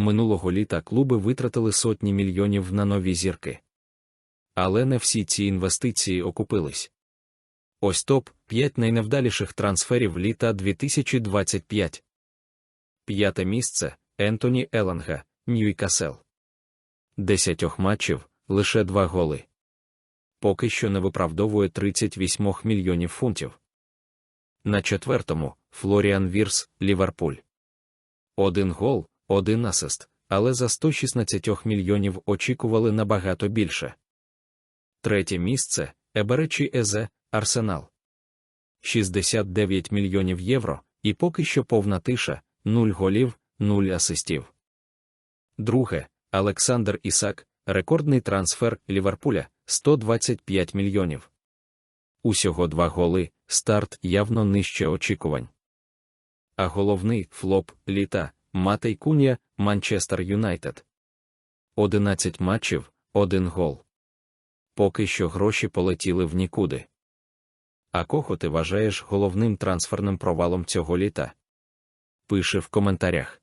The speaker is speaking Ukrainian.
минулого літа клуби витратили сотні мільйонів на нові зірки. Але не всі ці інвестиції окупились. Ось топ 5 найневдаліших трансферів літа 2025. П'яте місце Ентоні Еланга, Ньюкасел. Десятьох матчів лише два голи. Поки що не виправдовує 38 мільйонів фунтів. На четвертому Флоріан Вірс, Ліверпуль. Один гол, один асист, але за 116 мільйонів очікували набагато більше. Третє місце Еберечі Езе, Арсенал. 69 мільйонів євро, і поки що повна тиша, 0 голів, 0 асистів. Друге Олександр Ісак, рекордний трансфер Ліверпуля 125 мільйонів. Усього два голи, старт явно нижче очікувань. А головний флоп літа Матей куня, Манчестер Юнайтед. 11 матчів, 1 гол. Поки що гроші полетіли в нікуди. А кого ти вважаєш головним трансферним провалом цього літа? Пиши в коментарях.